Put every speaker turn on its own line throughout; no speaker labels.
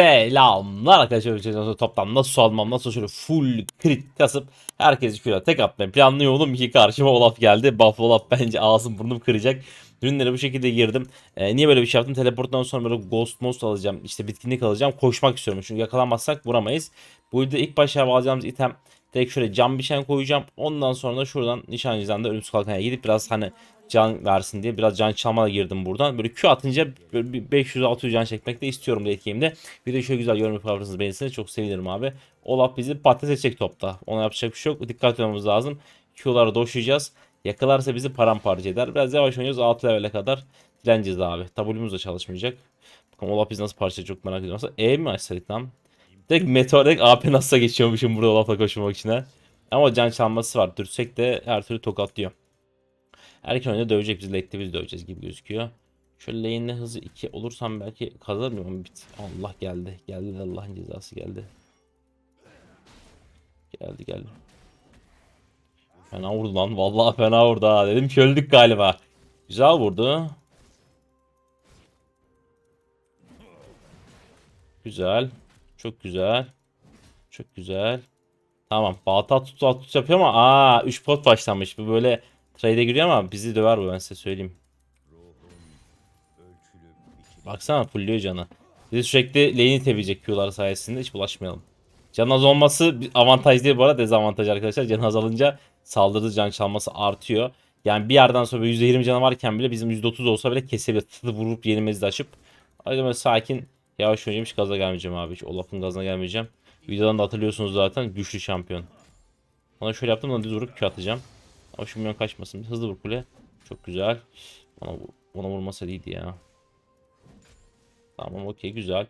Selamlar arkadaşlar. Arkadaşlar Toplam nasıl almam nasıl şöyle full crit kasıp herkesi küre tek atmayı planlıyordum ki karşıma Olaf geldi. Buff Olaf bence ağzım burnum kıracak. Ürünlere bu şekilde girdim. Ee, niye böyle bir şey yaptım? Teleporttan sonra böyle ghost most alacağım. işte bitkinlik alacağım. Koşmak istiyorum. Çünkü yakalanmazsak vuramayız. Bu yüzden ilk başa alacağımız item direkt şöyle cam bir şey koyacağım. Ondan sonra da şuradan nişancıdan da ölümsüz kalkana gidip biraz hani can versin diye biraz can çalmaya girdim buradan. Böyle Q atınca böyle bir 500-600 can çekmek de istiyorum late. Bir de şöyle güzel yorum yaparsanız beğenirseniz çok sevinirim abi. Olaf bizi patates edecek topta. Ona yapacak bir şey yok. Dikkat etmemiz lazım. Q'ları doşlayacağız. Yakalarsa bizi paramparça eder. Biraz yavaş oynuyoruz. 6 level'e kadar direneceğiz abi. W'muz da çalışmayacak. Bakalım Olaf bizi nasıl parça çok merak ediyorum. E mi açsaydık lan? Direkt meteor direkt AP nasıl geçiyormuşum burada Olaf'la koşmak içine. Ama can çalması var. Dürsek de her türlü tokatlıyor. Erken oyunda dövecek biz late'de biz döveceğiz gibi gözüküyor. Şöyle lane'le hızı 2 olursam belki kazanır mıyım? ama Bit. Allah geldi. Geldi de Allah'ın cezası geldi. Geldi geldi. Fena vurdu lan. Vallahi fena vurdu ha. Dedim ki öldük galiba. Güzel vurdu. Güzel. Çok güzel. Çok güzel. Tamam. Balta tut tut tut yapıyor ama aa 3 pot başlamış. Bu böyle trade'e giriyor ama bizi döver bu ben size söyleyeyim. Baksana fulluyor canı. Bizi sürekli lane'i tepecek Q'lar sayesinde hiç bulaşmayalım. Can az olması avantaj değil bu arada dezavantaj arkadaşlar. Can azalınca saldırı can çalması artıyor. Yani bir yerden sonra böyle %20 canı varken bile bizim %30 olsa bile kesebilir. Tıtı vurup yenimizi de açıp. Yüzden böyle sakin yavaş oynayayım hiç gaza gelmeyeceğim abi. Hiç Olaf'ın gazına gelmeyeceğim. Videodan da hatırlıyorsunuz zaten güçlü şampiyon. Ona şöyle yaptım da düz vurup Q atacağım. Milyon kaçmasın. Hızlı vur kule. Çok güzel. Ona, ona vurmasa iyiydi ya. Tamam okey güzel.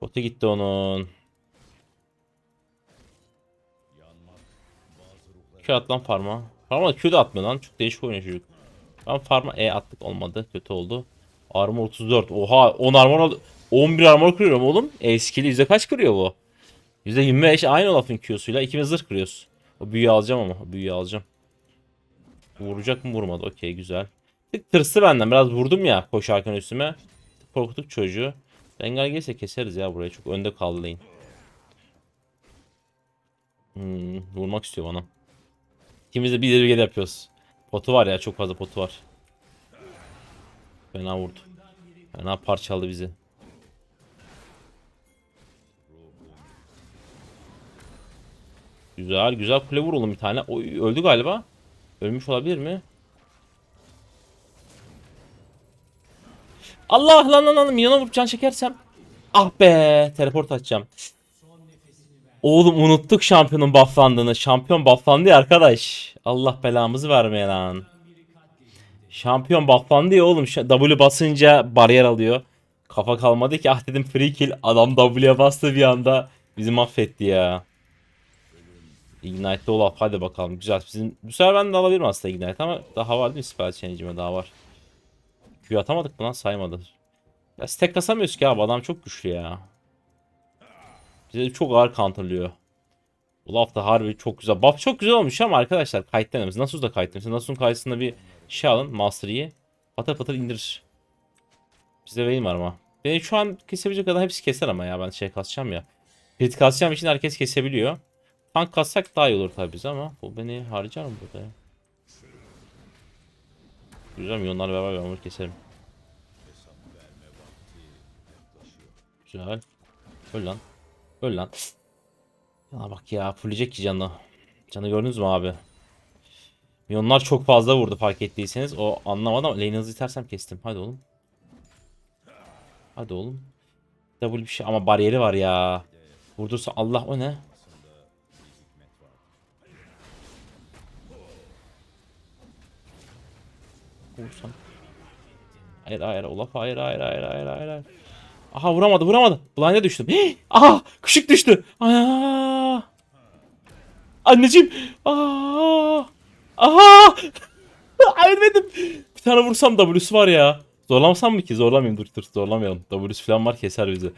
Botu gitti onun. Q at lan farma. Farma Q da atmıyor lan. Çok değişik oynuyor çocuk. Ben farma E attık olmadı. Kötü oldu. Armor 34. Oha 10 armor aldı. 11 armor kırıyorum oğlum. E skill'i yüzde kaç kırıyor bu? %25 aynı Olaf'ın Q'suyla ikimiz zırh kırıyoruz. O büyüyü alacağım ama. O büyüyü alacağım. Vuracak mı vurmadı. Okey güzel. Bir tırsı benden. Biraz vurdum ya koşarken üstüme. Korkuttuk çocuğu. Rengar gelirse keseriz ya buraya. Çok önde kaldı lane. Hmm, vurmak istiyor bana. İkimiz de bir ileri yapıyoruz. Potu var ya çok fazla potu var. Fena vurdu. Fena parçaladı bizi. Güzel güzel kule vur oğlum bir tane. Oy, öldü galiba. Ölmüş olabilir mi? Allah lan lan lan milyona vurup can çekersem. Ah be teleport atacağım. Oğlum unuttuk şampiyonun bufflandığını. Şampiyon bufflandı ya arkadaş. Allah belamızı vermeye lan. Şampiyon bufflandı ya oğlum. W basınca bariyer alıyor. Kafa kalmadı ki ah dedim free kill. Adam W'ye bastı bir anda. Bizi mahvetti ya. Ignite'de Olaf hadi bakalım güzel. Bizim, bu sefer ben de alabilirim aslında Ignite ama daha var değil mi spell change'ime daha var. Q atamadık mı lan saymadı. Ya stack kasamıyoruz ki abi adam çok güçlü ya. Bize çok ağır counterlıyor. Olaf da harbi çok güzel. Buff çok güzel olmuş ama arkadaşlar kayıtlarımız. Nasus da kayıtlarımız. Nasus'un karşısında bir şey alın. Master Yi. Patır patır indirir. Bizde beyin var ama. Beni şu an kesebilecek kadar hepsi keser ama ya ben şey kasacağım ya. Crit kasacağım için herkes kesebiliyor. Tank kassak daha iyi olur tabi bize ama bu beni harcar mı burada ya? Güzel milyonlar beraber ben bunu keserim. Güzel. Öl lan. Öl lan. Ya bak ya fullecek ki canı. Canı gördünüz mü abi? Milyonlar çok fazla vurdu fark ettiyseniz. O anlamadım ama lane'i hızlı itersem kestim. Hadi oğlum. Hadi oğlum. Double bir şey ama bariyeri var ya. Vurdursa Allah o ne? Vursam. Hayır hayır Olaf hayır hayır hayır hayır hayır. Aha vuramadı vuramadı. Blind'e düştüm. Hii! Aha küçük düştü. Aa! Anneciğim. Aa! Aha! Ölmedim. Bir tane vursam W'su var ya. Zorlamasam mı ki? Zorlamayayım dur dur zorlamayalım. W'su falan var keser bizi.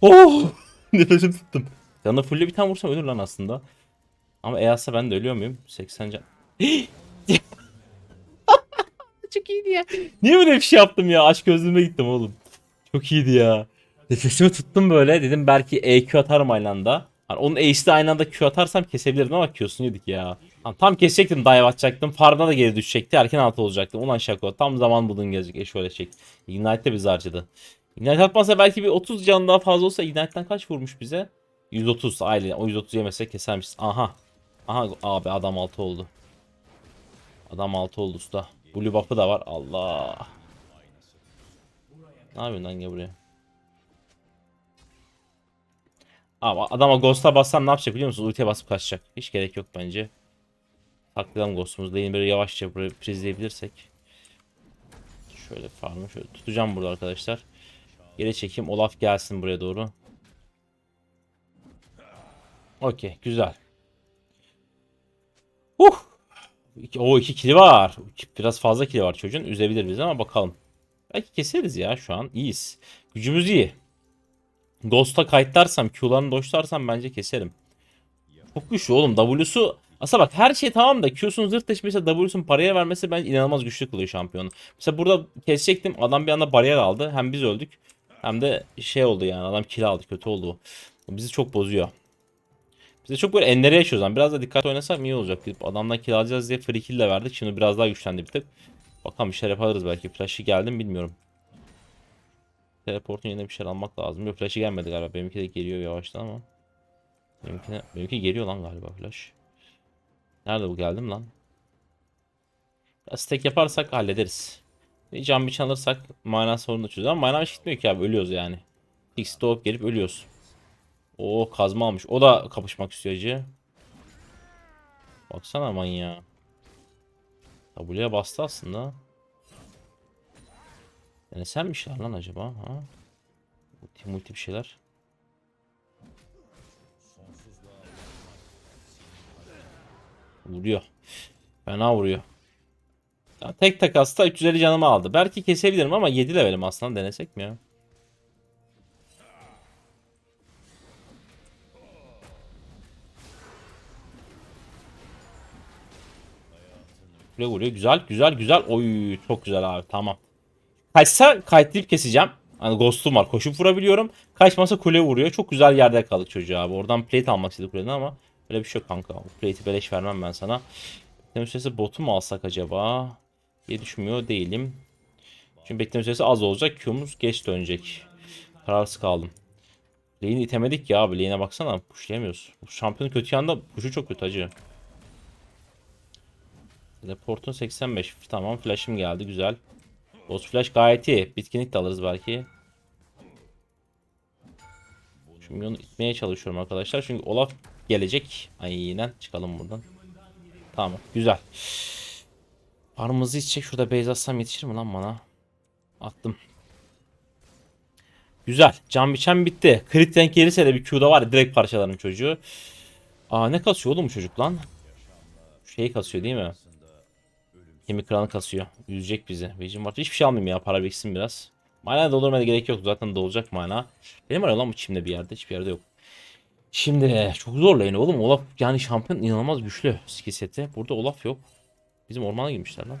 Oh! Nefesim tuttum. Yanına fulle bir tane vursam ölür lan aslında. Ama Eas'a ben de ölüyor muyum? 80 can. Çok iyiydi ya. Niye böyle bir şey yaptım ya? Aşk gözlüğüme gittim oğlum. Çok iyiydi ya. Nefesimi tuttum böyle dedim belki EQ atarım aynı anda. Hani onun Ace'de aynı anda Q atarsam kesebilirdim ama Q'sunu yedik ya. Lan tam kesecektim dive atacaktım. Farm'a da geri düşecekti. Erken altı olacaktım. Ulan şako. Tam zaman buldun gelecek. E şöyle çek. Ignite de bizi harcadı. Ignite atmasa belki bir 30 can daha fazla olsa Ignite'den kaç vurmuş bize? 130 aile. O 130 yemese kesermişiz. Aha. Aha abi adam altı oldu. Adam altı oldu usta. Blue buff'ı da var. Allah. Ne yapıyorsun lan gel buraya. Abi adama Ghost'a bassam ne yapacak biliyor musunuz? Ultiye basıp kaçacak. Hiç gerek yok bence. Saklayalım Ghost'umuzu. Lane'i böyle yavaşça buraya prizleyebilirsek. Şöyle farmı şöyle tutacağım burada arkadaşlar. Geri çekeyim. Olaf gelsin buraya doğru. Okey güzel. Uh. İki, o iki kili var. Biraz fazla kili var çocuğun. Üzebilir bizi ama bakalım. Belki keseriz ya şu an. İyiyiz. Gücümüz iyi. Ghost'a kayıtlarsam, Q'larını doşlarsam bence keserim. Çok güçlü oğlum. W'su aslında bak her şey tamam da Q'sun zırt deşmesi W'sun paraya vermesi bence inanılmaz güçlü kılıyor şampiyonu. Mesela burada kesecektim. Adam bir anda bariyer aldı. Hem biz öldük. Hem de şey oldu yani. Adam kill aldı. Kötü oldu. Bizi çok bozuyor. Biz de çok böyle enlere yaşıyoruz. Yani biraz da dikkat oynasam iyi olacak. Gidip adamdan kill alacağız diye free kill de verdik. Şimdi biraz daha güçlendi bir tık. Bakalım bir şeyler yaparız belki. Flash'ı geldi mi bilmiyorum. Teleportun yerine bir şeyler almak lazım. Yok flash'ı gelmedi galiba. Benimki de geliyor yavaştan ama. Benimki, benimki geliyor lan galiba flash. Nerede bu geldim lan? Ya stack yaparsak hallederiz. Bir can bir can alırsak mana sorunu çözüyor ama mana gitmiyor ki abi ölüyoruz yani. X doğup gelip ölüyoruz. Oo kazma almış. O da kapışmak istiyor acı. Baksana manyağa. W'ye bastı aslında. Yani senmişler lan acaba ha? Multi multi bir şeyler. Vuruyor. Fena vuruyor. Ya tek takasta 350 canımı aldı. Belki kesebilirim ama 7 levelim aslında denesek mi ya? Kule vuruyor. Güzel, güzel, güzel. Oy, çok güzel abi. Tamam. Kaçsa kayıtlayıp keseceğim. Hani ghost'um var. Koşup vurabiliyorum. Kaçmasa kule vuruyor. Çok güzel yerde kaldık çocuğa abi. Oradan plate almak istedi kuleden ama öyle bir şey yok kanka. Plate'i beleş vermem ben sana. Bekleme süresi botu mu alsak acaba? diye düşünmüyor değilim. Çünkü bekleme süresi az olacak. Q'muz geç dönecek. Kararsız kaldım. Lane'i itemedik ya abi. Lane'e baksana. Pushlayamıyoruz. Bu şampiyonun kötü yanında push'u çok kötü acı. Reportun 85. Tamam flash'ım geldi. Güzel. Boss flash gayet iyi. Bitkinlik de alırız belki. Şimdi onu itmeye çalışıyorum arkadaşlar. Çünkü Olaf gelecek. Aynen. Çıkalım buradan. Tamam. Güzel. Farmımızı içecek. Şurada base atsam yetişir mi lan bana? Attım. Güzel. Can biçen bitti. Crit denk gelirse de bir Q'da var. ya, Direkt parçaların çocuğu. Aa ne kasıyor oğlum bu çocuk lan? Şeyi kasıyor değil mi? Kemik kranı kasıyor. Yüzecek bizi. Vision var. Hiçbir şey almayayım ya. Para biriksin biraz. Mana doldurmaya da gerek yok. Zaten dolacak mana. Benim var lan bu çimde bir yerde. Hiçbir yerde yok. Şimdi çok zor lane oğlum. Olaf yani şampiyon inanılmaz güçlü skill seti. Burada Olaf yok. Bizim ormana girmişler lan.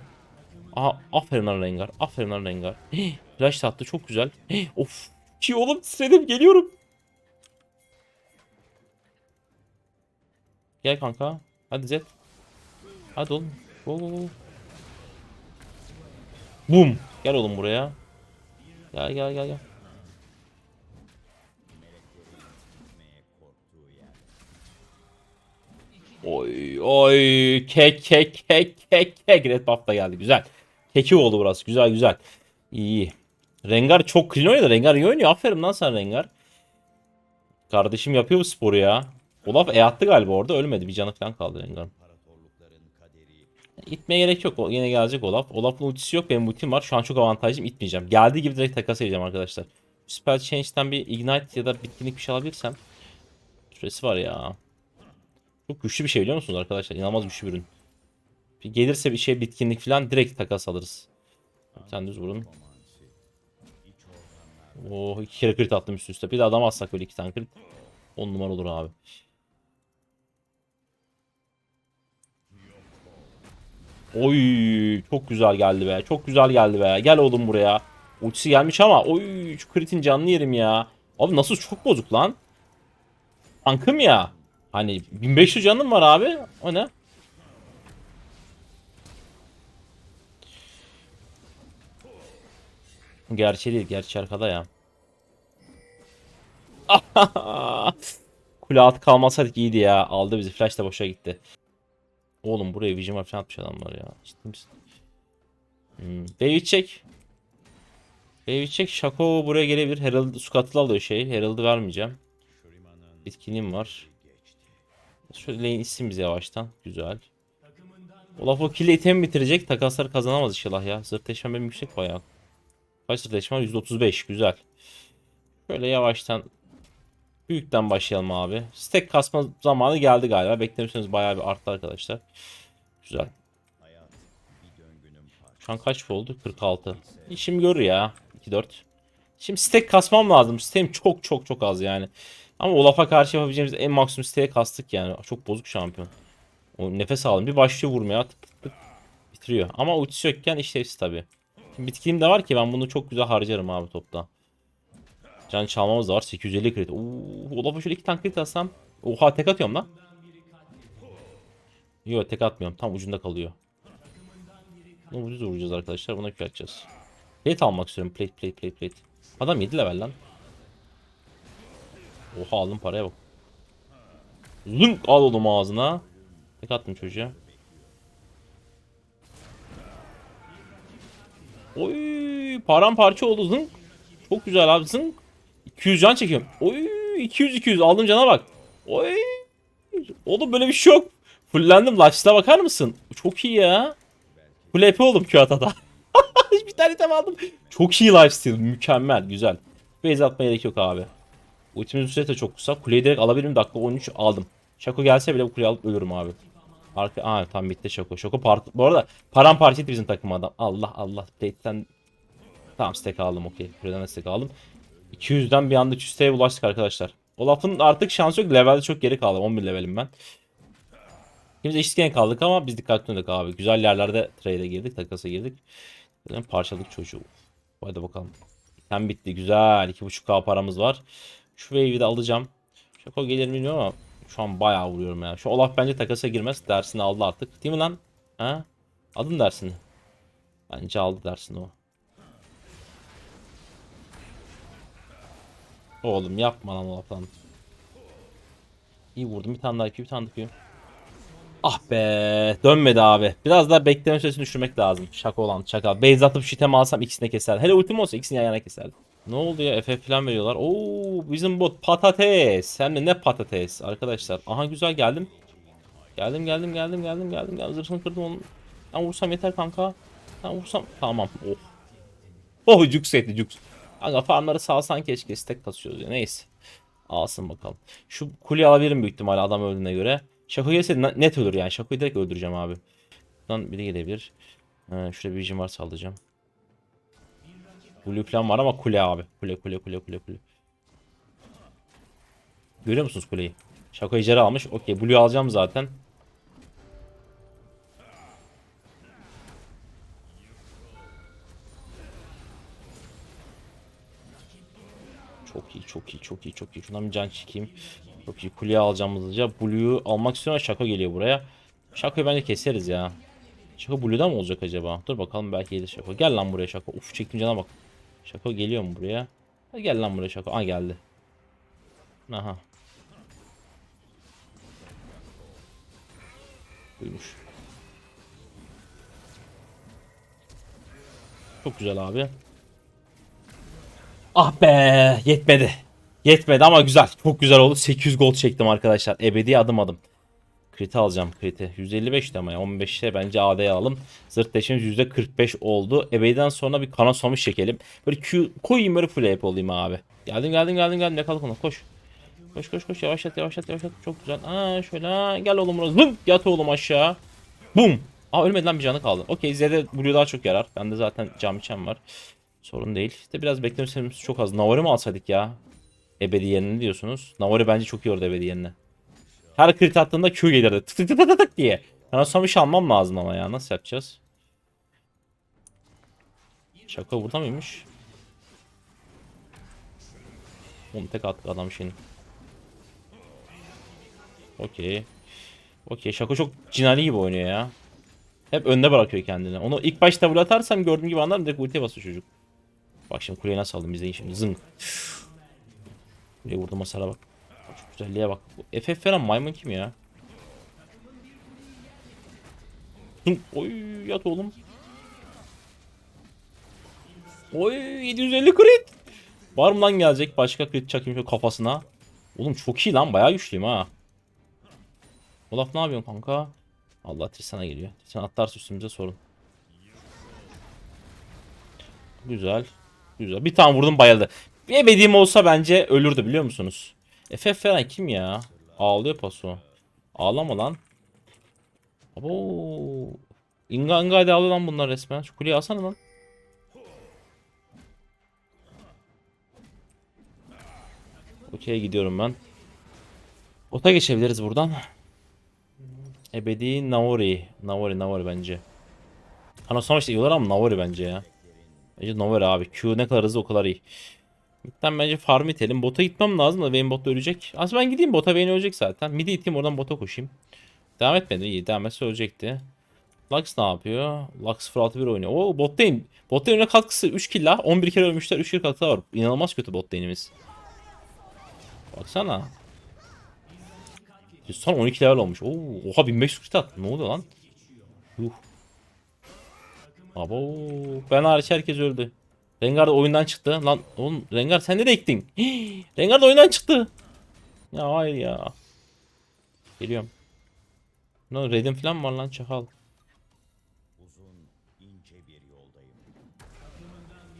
Aha aferin lan Rengar. Aferin lan Rengar. Hii, Flash attı çok güzel. Hii, of. Ki oğlum titredim geliyorum. Gel kanka. Hadi Zed. Hadi oğlum. Go go go. Boom. Gel oğlum buraya. Gel gel gel gel. Oy oy kek kek kek kek kek red buff da geldi güzel. Keki oldu burası güzel güzel. İyi. Rengar çok clean oynadı. Rengar iyi oynuyor. Aferin lan sen Rengar. Kardeşim yapıyor bu sporu ya. Olaf E attı galiba orada ölmedi. Bir canı falan kaldı Rengar'ın. İtmeye gerek yok. Yine gelecek Olaf. Olaf'ın ultisi yok. Benim ultim var. Şu an çok avantajlıyım. İtmeyeceğim. Geldiği gibi direkt takas edeceğim arkadaşlar. Spell Change'den bir Ignite ya da bitkinlik bir şey alabilirsem. Süresi var ya. Çok güçlü bir şey biliyor musunuz arkadaşlar? İnanılmaz güçlü bir ürün. Bir gelirse bir şey bitkinlik falan direkt takas alırız. Sen düz vurun. Oh iki kere crit attım üst üste. Bir de adam atsak böyle iki tane crit. 10 numara olur abi. Oy çok güzel geldi be. Çok güzel geldi be. Gel oğlum buraya. Ultisi gelmiş ama oy şu kritin canlı yerim ya. Abi nasıl çok bozuk lan. Tankım ya. Hani 1500 canım var abi. O ne? Gerçi değil. Gerçi arkada ya. Kule altı kalmasaydık iyiydi ya. Aldı bizi. Flash da boşa gitti. Oğlum buraya Vision falan atmış adamlar ya. Ciddi misin? Hmm. David çek. David çek. Shaco buraya gelebilir. Herald Scott'la alıyor şey. Herald'ı vermeyeceğim. Bitkinliğim var. Şöyle lane isim yavaştan. Güzel. Olaf o kill itemi bitirecek. Takaslar kazanamaz inşallah ya. Zırhleşmem benim yüksek bayağı. Kaç zırhleşmem? %35. Güzel. Şöyle yavaştan büyükten başlayalım abi. Stack kasma zamanı geldi galiba. Beklemişseniz bayağı bir arttı arkadaşlar. Güzel. Şu an kaç oldu? 46. İşim görür ya. 2-4. Şimdi stack kasmam lazım. Stack'im çok çok çok az yani. Ama Olaf'a karşı yapabileceğimiz en maksimum stack'e kastık yani. Çok bozuk şampiyon. O nefes alın. Bir başlıyor vurmaya. Tık tık tık. Bitiriyor. Ama ultisi yokken işlevsiz tabi. Bitkinim de var ki ben bunu çok güzel harcarım abi topta. Can çalmamız da var. 850 crit. Oo, Olaf'a şöyle iki tane crit atsam. Oha tek atıyorum lan. Yok tek atmıyorum. Tam ucunda kalıyor. Bunu ucuz vuracağız arkadaşlar. Buna Q atacağız. Plate almak istiyorum. Plate plate plate plate. Adam 7 level lan. Oha aldım paraya bak. Zınk al oğlum ağzına. Tek attım çocuğa. Oy paramparça oldu zınk. Çok güzel abi zınk. 200 can çekiyorum. Oy 200 200 aldım cana bak. Oy. Oğlum böyle bir şey yok. Fullendim. Lifesteal'a bakar mısın? Çok iyi ya. Full EP oldum Kyoto'da. bir tane item aldım. Çok iyi lifesteal. Mükemmel. Güzel. Base atmaya gerek yok abi. Ultimate süresi de çok kısa. Kuleyi direkt alabilirim. Dakika 13 aldım. Şako gelse bile bu kuleyi alıp ölürüm abi. Arka, aa tam bitti Şako. Şako par bu arada paramparça etti bizim takım adam. Allah Allah. Plate'den tamam stack aldım okey. Kuleden de stack aldım. 200'den bir anda 300'e ulaştık arkadaşlar. Olaf'ın artık şansı yok. Levelde çok geri kaldım. 11 levelim ben. Biz eşitken kaldık ama biz dikkatli olduk abi. Güzel yerlerde trade'e girdik. Takasa girdik. Dedim parçaladık çocuğu. Hadi bakalım. Hem bitti. Güzel. 2.5k paramız var. Şu wave'i de alacağım. Şako gelir mi bilmiyorum ama şu an bayağı vuruyorum ya. Şu Olaf bence takasa girmez. Dersini aldı artık. Değil mi lan? Ha? Aldın dersini. Bence aldı dersini o. Oğlum yapma lan Olaf'tan. İyi vurdum. Bir tane daha Q, bir tane daha Q. Ah be. Dönmedi abi. Biraz daha bekleme süresini düşürmek lazım. Şaka olan şaka. Base atıp shitem alsam ikisini keser. Hele ultim olsa ikisini yan yana keserdi. Ne oldu ya? FF falan veriyorlar. Oo bizim bot patates. Hem de ne patates arkadaşlar. Aha güzel geldim. Geldim geldim geldim geldim geldim. geldim. Zırhını kırdım onun. Ben vursam yeter kanka. Ben vursam. Tamam. Oh. Oh cux etti cux. Kanka farmları salsan keşke stack kasıyoruz ya. Neyse. Alsın bakalım. Şu kuleyi alabilirim büyük ihtimalle adam öldüğüne göre. Şako gelse net ölür yani. Şakoyu direkt öldüreceğim abi. Buradan biri gelebilir. Ee, şurada bir vision varsa alacağım. Blue plan var ama kule abi. Kule kule kule kule kule. Görüyor musunuz kuleyi? Şako ejderha almış. Okey Blue alacağım zaten. Çok iyi çok iyi çok iyi çok iyi. Şundan bir can çekeyim. Çok iyi. Kuleyi alacağım hızlıca. Blue'yu almak istiyorum Şako geliyor buraya. Şako'yu bence keseriz ya. Şako Blue'da mı olacak acaba? Dur bakalım belki gelir Şako. Gel lan buraya Şako. Uf çektim cana bak. Şako geliyor mu buraya? Ha, gel lan buraya Şako. Aa geldi. Aha. Buymuş. Çok güzel abi. Ah be yetmedi. Yetmedi ama güzel. Çok güzel oldu. 800 gold çektim arkadaşlar. Ebedi adım adım. Kriti alacağım kriti. 155 de ama ya. 15'te bence AD'ye alalım. Zırt deşimiz %45 oldu. Ebediden sonra bir kana somuş çekelim. Böyle Q koyayım böyle full AP olayım abi. Geldim geldim geldim geldim. Yakaladık onu koş. Koş koş koş yavaşlat yavaşlat yavaşlat. Çok güzel. Aa şöyle gel oğlum burası. Zım yat oğlum aşağı. Bum. Aa ölmedi lan bir canı kaldı. Okey Z'de Blue daha çok yarar. Bende zaten cam içem var. Sorun değil. İşte biraz bekleme süremiz çok az. Navari mi alsaydık ya? Ebedi yerine diyorsunuz. Navari bence çok iyi orada ebedi yerine. Her crit attığında Q gelirdi. Tık tık tık tık tık diye. Samiş almam lazım ama ya. Nasıl yapacağız? Şaka burada mıymış? Onu tek attık adam şimdi. Okey. Okey. Şako çok cinali gibi oynuyor ya. Hep önde bırakıyor kendini. Onu ilk başta double atarsam gördüğüm gibi anlarım direkt ultiye basıyor çocuk. Bak şimdi kuleye nasıl aldım izleyin şimdi zınk. Kuleye vurdum hasara bak. Şu güzelliğe bak. Bu FF veren maymun kim ya? Oy yat oğlum. Oy 750 crit. Var mı lan gelecek başka crit çakayım şöyle kafasına. Oğlum çok iyi lan bayağı güçlüyüm ha. Olaf ne yapıyorsun kanka? Allah Tristan'a geliyor. Tristan atlarsa üstümüze sorun. Güzel. Güzel. Bir tane vurdum bayıldı. Bir ebediğim olsa bence ölürdü biliyor musunuz? FF falan kim ya? Ağlıyor paso. Ağlama lan. Abo. İnga inga hadi ağlıyor lan bunlar resmen. Şu kuleyi alsana lan. Okey gidiyorum ben. Ota geçebiliriz buradan. Ebedi Naori. Naori Naori bence. Hani savaşta yiyorlar ama Naori bence ya. Bence Naori abi. Q ne kadar hızlı o kadar iyi. Mid'den bence farm itelim. Bota gitmem lazım da Vayne botta ölecek. Aslında ben gideyim bota Vayne ölecek zaten. Mid'i iteyim oradan bota koşayım. Devam etmedi iyi. Devam etse ölecekti. Lux ne yapıyor? Lux 061 oynuyor. Oo bot lane. Bot lane'e katkısı 3 kill la. 11 kere ölmüşler. 3 kill katkı var. İnanılmaz kötü bot lane'imiz. Baksana. Son 12 level olmuş. Oo, oha 1500 crit attı. Ne oluyor lan? Yuh. Abo. Ben hariç herkes öldü. Rengar da oyundan çıktı. Lan oğlum Rengar sen nereye gittin? Rengar da oyundan çıktı. Ya hayır ya. Geliyorum. Ne Red'in falan var lan çakal.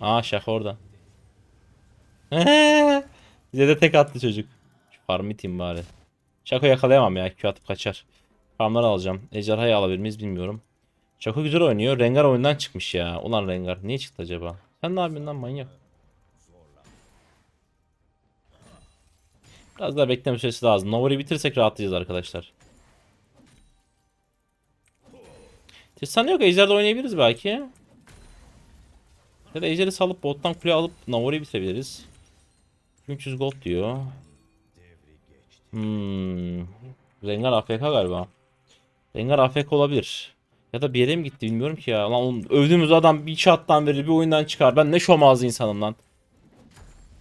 Aa şaka orada. Bize de tek attı çocuk. Şu farm iteyim bari. Şako yakalayamam ya. Q atıp kaçar. Farmları alacağım. Ejderhayı alabilir miyiz bilmiyorum. Şako güzel oynuyor. Rengar oyundan çıkmış ya. Ulan Rengar niye çıktı acaba? Sen ne yapıyorsun lan manyak? Biraz daha bekleme süresi lazım. Nova'yı bitirsek rahatlayacağız arkadaşlar. Tristan yok. Ejder'de oynayabiliriz belki. Ya da Ejder'i salıp bottan kule alıp Navora'yı bitirebiliriz. 300 gold diyor. Hmm. Rengar AFK galiba. Rengar AFK olabilir. Ya da bir yere mi gitti bilmiyorum ki ya. Lan oğlum, övdüğümüz adam bir chat'tan verir bir oyundan çıkar. Ben ne şomazlı insanım lan.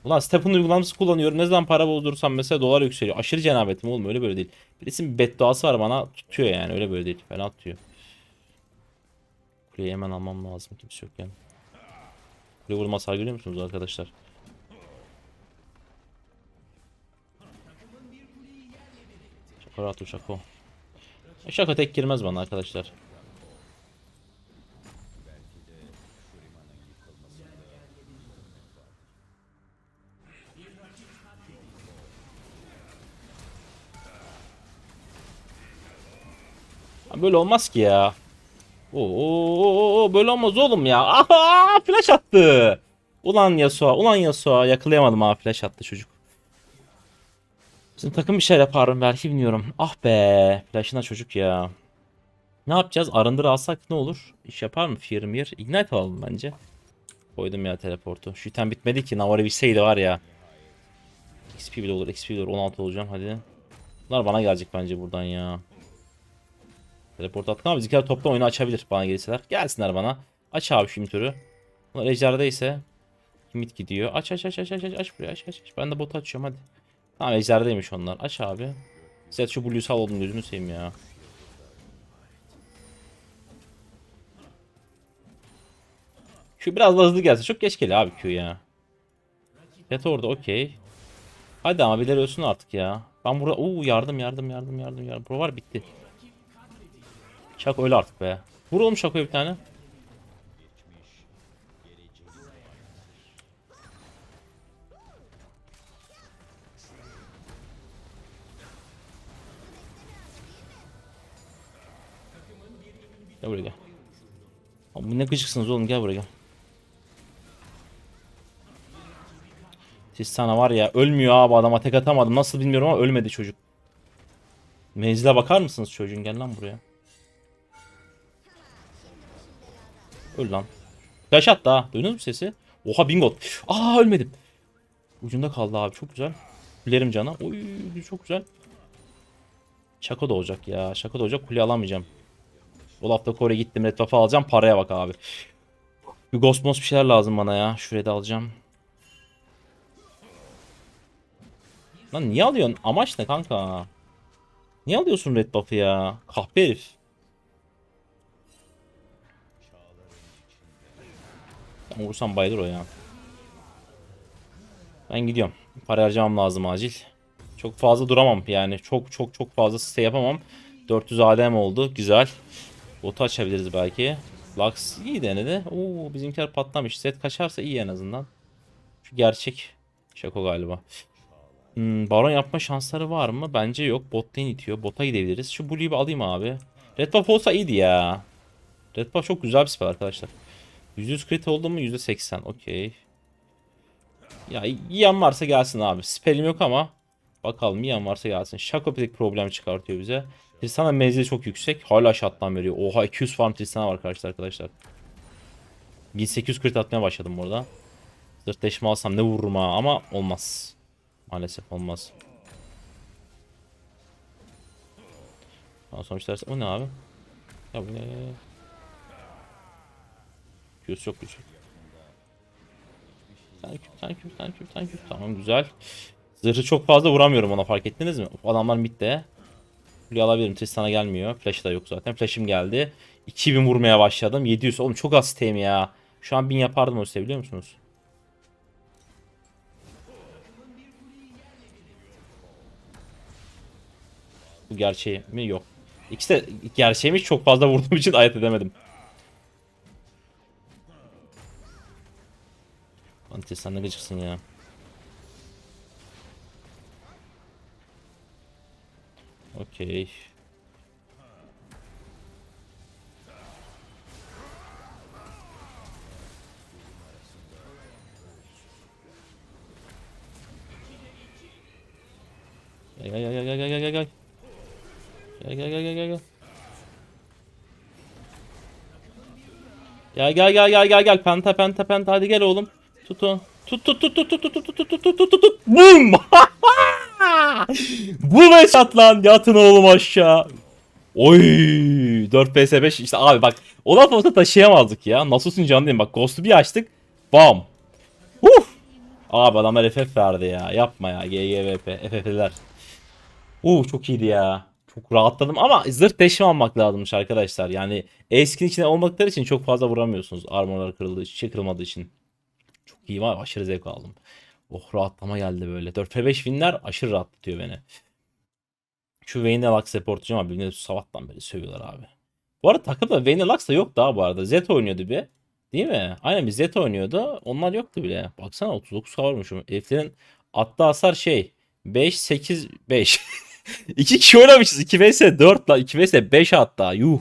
Ulan Step'ın uygulaması kullanıyorum. Ne zaman para bozdurursam mesela dolar yükseliyor. Aşırı cenabetim oğlum öyle böyle değil. Birisinin bedduası var bana tutuyor yani öyle böyle değil. Fena tutuyor. Kuleyi hemen almam lazım. Kimse yok yani. Kule vurma hasar görüyor musunuz arkadaşlar? Şaka rahat şaka. E, Şaka tek girmez bana arkadaşlar. Böyle olmaz ki ya. Oo, böyle olmaz oğlum ya. Aha, flash attı. Ulan Yasuo, ulan Yasuo. Yakalayamadım ha flash attı çocuk. Bizim takım bir şey yaparım belki bilmiyorum. Ah be. Flash'ına çocuk ya. Ne yapacağız? Arındır alsak ne olur? İş yapar mı? Fear Mir? Ignite alalım bence. Koydum ya teleportu. Şu item bitmedi ki. Navar'a bilseydi var ya. XP bile olur. XP bile olur. 16 olacağım hadi. Bunlar bana gelecek bence buradan ya. Teleport attık ama bizimkiler toplam oyunu açabilir bana gelirseler. Gelsinler bana. Aç abi şu imitörü. Bunlar ejderde ise imit gidiyor. Aç aç aç aç aç aç aç buraya aç aç aç. Ben de bot açıyorum hadi. Tamam ejderdeymiş onlar. Aç abi. Zed şu Blue'yu sal oğlum gözünü seveyim ya. Q biraz da hızlı gelse. Çok geç geliyor abi Q ya. Zed orada okey. Hadi ama birileri ölsün artık ya. Ben burada... Oo yardım yardım yardım yardım yardım. Bura var bitti. Şako öyle artık be. Vur oğlum Şako'ya bir tane. Gel buraya gel. Abi ne gıcıksınız oğlum gel buraya gel. Siz sana var ya ölmüyor abi adama tek atamadım. Nasıl bilmiyorum ama ölmedi çocuk. Menzile bakar mısınız çocuğun gel lan buraya. Öl lan. Flash attı ha. Duydunuz mu sesi? Oha bingo. Aa ölmedim. Ucunda kaldı abi çok güzel. Kulerim cana. Oy çok güzel. Şaka da olacak ya. Şaka da olacak. Kule alamayacağım. Olaf'ta Kore gittim. Red buff'ı alacağım. Paraya bak abi. Bir Ghost bir şeyler lazım bana ya. Şuraya da alacağım. Lan niye alıyorsun? Amaç ne kanka? Niye alıyorsun red buff'ı ya? Kahpe herif. Vursam bayılır o ya. Ben gidiyorum. Para harcamam lazım acil. Çok fazla duramam yani. Çok çok çok fazla stay yapamam. 400 ADM oldu. Güzel. Botu açabiliriz belki. Lux iyi denedi. Oo bizimkiler patlamış. Set kaçarsa iyi en azından. Şu gerçek. Şako galiba. Hmm, baron yapma şansları var mı? Bence yok. Bot lane itiyor. Bota gidebiliriz. Şu Blue'yu alayım abi. Red buff olsa iyiydi ya. Red buff çok güzel bir spell arkadaşlar. %100 crit oldu mu? %80. Okey. Ya yiyen varsa gelsin abi. Spellim yok ama bakalım yiyen varsa gelsin. Şako bir tek problem çıkartıyor bize. Tristana menzili çok yüksek. Hala şattan veriyor. Oha 200 farm Tristana var karşıda arkadaşlar. 1800 crit atmaya başladım burada. Zırt deşme alsam ne vururum ha ama olmaz. Maalesef olmaz. Daha sonuçlar o ne abi? Ya bu ne? Q'su çok güçlü. Thank you, thank you, thank you, thank you. Tamam güzel. Zırhı çok fazla vuramıyorum ona fark ettiniz mi? Adamlar midde. Buraya alabilirim. Tristan'a gelmiyor. Flash da yok zaten. Flash'im geldi. 2000 vurmaya başladım. 700. Oğlum çok az stem ya. Şu an 1000 yapardım o biliyor musunuz? Bu gerçeği mi? Yok. İkisi de gerçeğmiş çok fazla vurduğum için ayırt edemedim. Antes sen ne gıcıksın ya. Okey. Gel gel gel gel gel gel gel. Gel gel gel gel gel gel. Gel gel gel gel gel gel penta penta penta hadi gel oğlum. Tutun. Tut tut tut tut tut tut tut tut tut tut tut tut tut Bum! Bu headshot lan yatın oğlum aşağı. Oy 4 vs 5 işte abi bak Olaf olsa taşıyamazdık ya. Nasus'un canı diyeyim bak Ghost'u bir açtık. Bam. Uf. Abi adamlar FF verdi ya. Yapma ya GGVP FF'ler. Uuu çok iyiydi ya. Çok rahatladım ama zırh deşim almak lazımmış arkadaşlar. Yani eskin içinde olmakları için çok fazla vuramıyorsunuz. Armorlar kırıldığı için, şey kırılmadığı için. Çok iyi var. Aşırı zevk aldım. Oh rahatlama geldi böyle. 4 5 winler aşırı rahatlatıyor beni. Şu Vayne'e Lux supportçuyum ama birbirine sabahtan beri sövüyorlar abi. Bu arada takımda Vayne'e Lux da yok daha bu arada. Zed oynuyordu bir. Değil mi? Aynen bir Zed oynuyordu. Onlar yoktu bile. Baksana 39 kavurmuşum. Heriflerin attığı hasar şey. 5, 8, 5. 2 kişi oynamışız. 2 vs 4 la. 2 vs 5 hatta. Yuh.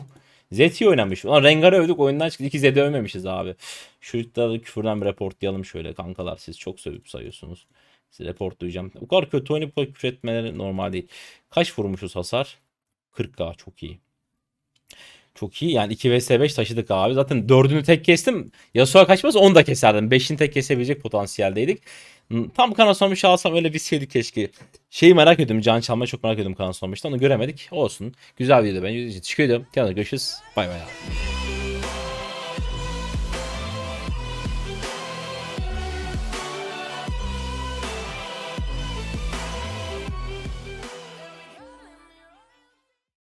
Zeti oynamış. Ulan Rengar'ı övdük oyundan çıktı. 2 Zed'i övmemişiz abi. Şu da küfürden bir reportlayalım şöyle kankalar. Siz çok sövüp sayıyorsunuz. Size reportlayacağım. O kadar kötü oynayıp küfür etmeleri normal değil. Kaç vurmuşuz hasar? 40k çok iyi. Çok iyi yani 2 vs 5 taşıdık abi. Zaten 4'ünü tek kestim. Yasuo kaçmaz 10 da keserdim. 5'ini tek kesebilecek potansiyeldeydik. Tam sonmuş alsam öyle bitseydik keşke. Şeyi merak ediyorum. Can çalmayı çok merak ediyorum kana sonmuşta. Onu göremedik. Olsun. Güzel bir video ben. Teşekkür ediyorum. Kendinize görüşürüz. Bay bay abi.